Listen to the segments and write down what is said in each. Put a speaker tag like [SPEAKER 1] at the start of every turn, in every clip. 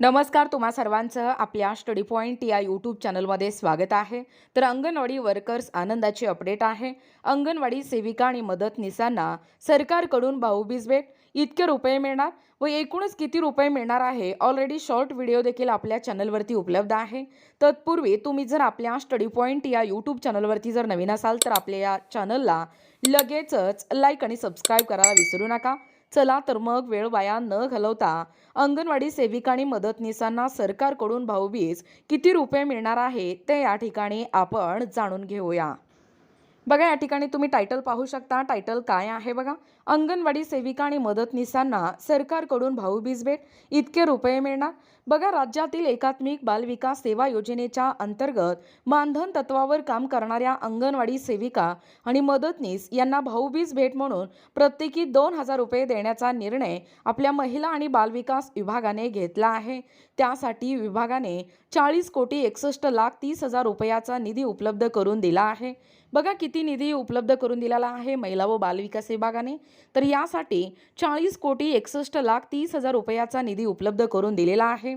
[SPEAKER 1] नमस्कार तुम्हा सर्वांचं आपल्या स्टडी पॉईंट या यूट्यूब चॅनलमध्ये स्वागत आहे. तर अंगणवाडी वर्कर्स आनंदाची अपडेट आहे. अंगणवाडी सेविका आणि मदतनीसांना सरकारकडून भाऊबीज भेट. इतके रुपये मिळणार व एकूणच किती रुपये मिळणार आहे ऑलरेडी शॉर्ट व्हिडिओ देखील आपल्या चॅनलवरती उपलब्ध आहे. तत्पूर्वी तुम्ही जर आपल्या स्टडी पॉईंट या यूट्यूब चॅनलवरती जर नवीन असाल तर आपल्या या चॅनलला लगेचच लाईक आणि सबस्क्राईब करायला विसरू नका. चला तर मग वेळ वाया न घालवता अंगणवाडी सेविका आणि मदतनीसांना सरकारकडून भाऊबीज किती रुपये मिळणार आहे ते या ठिकाणी आपण जाणून घेऊया. बघा या ठिकाणी तुम्ही टायटल पाहू शकता. टायटल काय आहे बघा? अंगणवाडी सेविका आणि मदतनीसांना सरकारकडून भाऊबीज भेट इतके रुपये मिळणार? बघा राज्यातील एकात्मिक बालविकास सेवा योजनेच्या अंतर्गत मानधन तत्वावर काम करणाऱ्या अंगणवाडी सेविका आणि मदतनीस यांना भाऊबीज भेट म्हणून प्रत्येकी दोन हजार रुपये देण्याचा निर्णय आपल्या महिला आणि बालविकास विभागाने घेतला आहे. त्यासाठी विभागाने चाळीस कोटी एकसष्ट लाख तीस हजार रुपयाचा निधी उपलब्ध करून दिला आहे. बघा किती निधी उपलब्ध करून दिलेला आहे महिला व बालविकास विभागाने? तर यासाठी चाळीस कोटी एकसष्ट लाख तीस हजार रुपयाचा निधी उपलब्ध करून दिलेला आहे.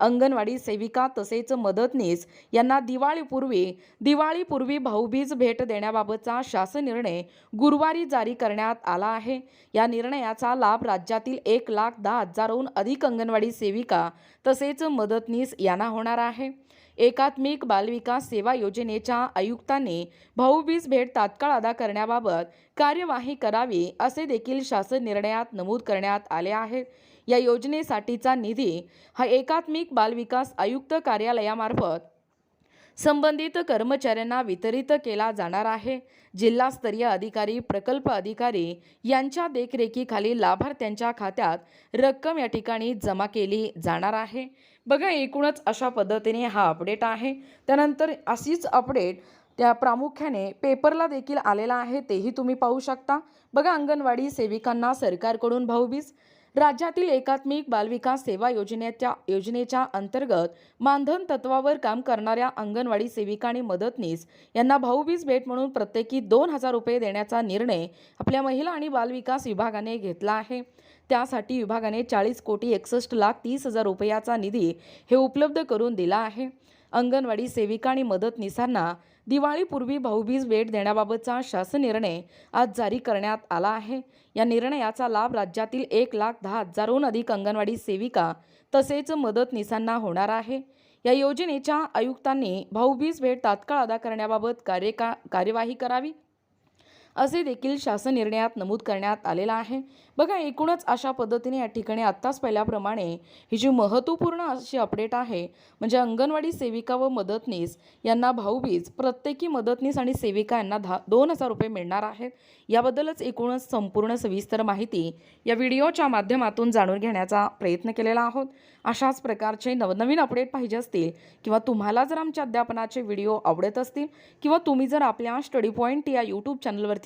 [SPEAKER 1] अंगणवाडी सेविका तसेच मदतनीस यांना दिवाळीपूर्वी दिवाळीपूर्वी भाऊबीज भेट देण्याबाबतचा शासन निर्णय गुरुवारी जारी करण्यात आला आहे. या निर्णयाचा लाभ राज्यातील एक लाख दहा हजारहून अधिक अंगणवाडी सेविका तसेच मदतनीस यांना होणार आहे. एकात्मिक बालविकास सेवा योजनेच्या आयुक्तांनी भाऊबीज भेट तात्काळ अदा करण्याबाबत कार्यवाही करावी असे देखील शासन निर्णयात नमूद करण्यात आले आहे. या योजनेसाठीचा निधी हा एकात्मिक बालविकास आयुक्त कार्यालयामार्फत संबंधित कर्मचाऱ्यांना वितरित केला जाणार आहे. जिल्हास्तरीय अधिकारी प्रकल्प अधिकारी यांच्या देखरेखीखाली लाभार्थ्यांच्या खात्यात रक्कम या ठिकाणी जमा केली जाणार आहे. बघा एकूणच अशा पद्धतीने हा अपडेट आहे. त्यानंतर अशीच अपडेट त्या प्रामुख्याने पेपरला देखील आलेला आहे. तेही तुम्ही पाहू शकता. बघा अंगणवाडी सेविकांना सरकारकडून भाऊबीज राज्यातील एकात्मिक बालविकास सेवा योजनेच्या योजनेच्या अंतर्गत मानधन तत्वावर काम करणाऱ्या अंगणवाडी सेविका आणि मदतनीस यांना भाऊबीज भेट म्हणून प्रत्येकी दोन हजार रुपये देण्याचा निर्णय आपल्या महिला आणि बालविकास विभागाने घेतला आहे. त्यासाठी विभागाने चाळीस कोटी एकसष्ट लाख तीस हजार रुपयाचा निधी हे उपलब्ध करून दिला आहे. अंगणवाडी सेविका आणि मदतनीसांना दिवाळीपूर्वी भाऊबीज भेट देण्याबाबतचा शासन निर्णय आज जारी करण्यात आला आहे. या निर्णयाचा लाभ राज्यातील एक लाख दहा हजारहून अधिक अंगणवाडी सेविका तसेच मदतनीसांना होणार आहे. या योजनेच्या आयुक्तांनी भाऊबीज भेट तात्काळ अदा करण्याबाबत कार्यका कार्यवाही करावी. असे देखील शासन निर्णयात नमूद करण्यात आलेलं आहे. बघा एकूणच अशा पद्धतीने या ठिकाणी आत्ताच पहिल्याप्रमाणे ही जी महत्त्वपूर्ण अशी अपडेट आहे म्हणजे अंगणवाडी सेविका व मदतनीस यांना भाऊबीज प्रत्येकी मदतनीस आणि सेविका यांना दहा दोन हजार रुपये मिळणार आहेत. याबद्दलच एकूणच संपूर्ण सविस्तर माहिती या व्हिडिओच्या माध्यमातून जाणून घेण्याचा प्रयत्न केलेला आहोत. अशाच प्रकारचे नवनवीन अपडेट पाहिजे असतील किंवा तुम्हाला जर आमच्या अध्यापनाचे व्हिडिओ आवडत असतील किंवा तुम्ही जर आपल्या स्टडी पॉईंट या यूट्यूब चॅनलवरती